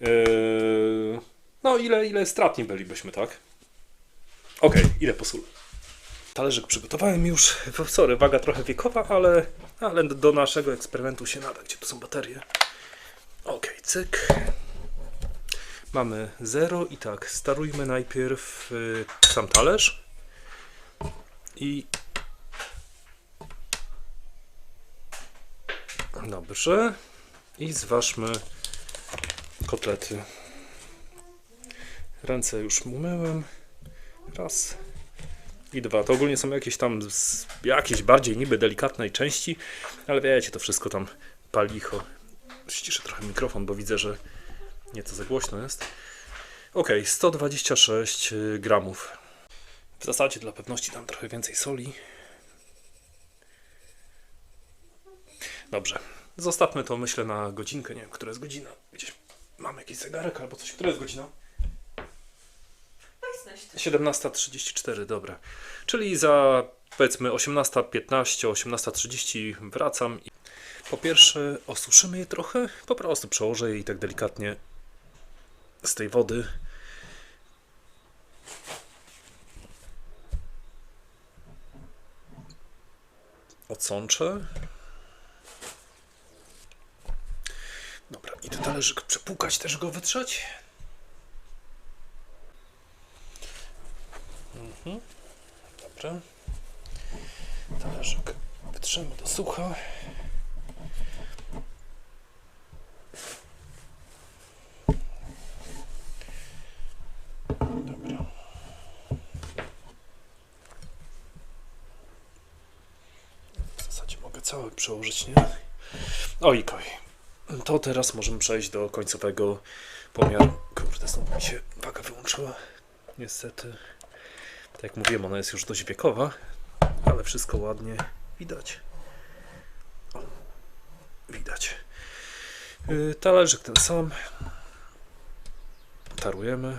Yy, no ile, ile stratni bylibyśmy, tak? Okej, ile posól? Talerzyk przygotowałem już. Sorry, waga trochę wiekowa, ale, ale do naszego eksperymentu się nada. Gdzie tu są baterie? Okej, cyk. Mamy 0 i tak, starujmy najpierw y, sam talerz i dobrze i zważmy kotlety. Ręce już umyłem. Raz i dwa. To ogólnie są jakieś tam z, jakieś bardziej niby delikatnej części, ale wiecie, to wszystko tam palicho. Ściszę trochę mikrofon, bo widzę, że nieco za głośno jest. Ok, 126 gramów. W zasadzie dla pewności dam trochę więcej soli. Dobrze. Zostawmy to myślę na godzinkę. Nie wiem, która jest godzina. Gdzieś mam jakiś zegarek albo coś. Która jest godzina? 17.34, dobra. Czyli za powiedzmy 18.15, 18.30 wracam. i Po pierwsze osuszymy je trochę, po prostu przełożę je i tak delikatnie z tej wody. Odsączę. Dobra, i ten talerzyk przepłukać, też go wytrzeć. Mhm. Dobra. Talerzyk wytrzemy do sucha. Dobra. W zasadzie mogę cały przełożyć, nie? Oj, koj. To teraz możemy przejść do końcowego pomiaru. Kurde, znowu mi się waga wyłączyła. Niestety. Tak jak mówiłem, ona jest już dość wiekowa, ale wszystko ładnie widać. O, widać. Yy, talerzyk ten sam. Tarujemy.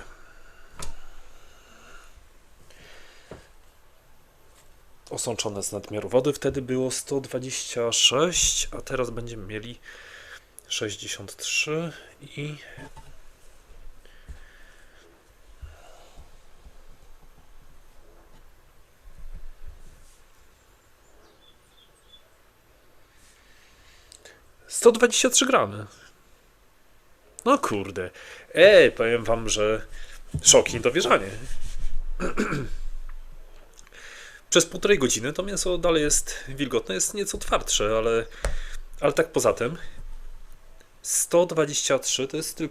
Osączone z nadmiaru wody. Wtedy było 126, a teraz będziemy mieli 63 i Sto dwadzieścia trzy gramy. No kurde. Ej, powiem wam, że szok, niedowierzanie. Przez półtorej godziny to mięso dalej jest wilgotne, jest nieco twardsze, ale, ale tak poza tym 123 to jest tylko